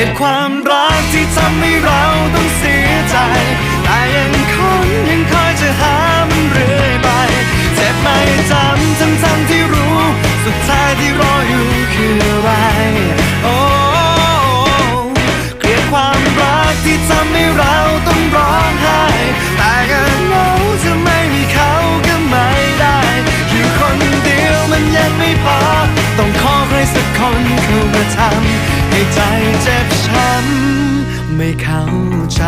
ลียดความรักที่ทำให้เราต้องเสียใจ แต่ยังคนยังคอยจะหามันเรื่อยไป เจ็บไม่จำทั้งทั้งที่รู้ สุดท้ายที่รออยู่คืออะไร โอ้เกลียดความรักที่ทำให้เราต้อง เข้ามาทำให้ใจเจ็บช้ำไม่เข้าใจ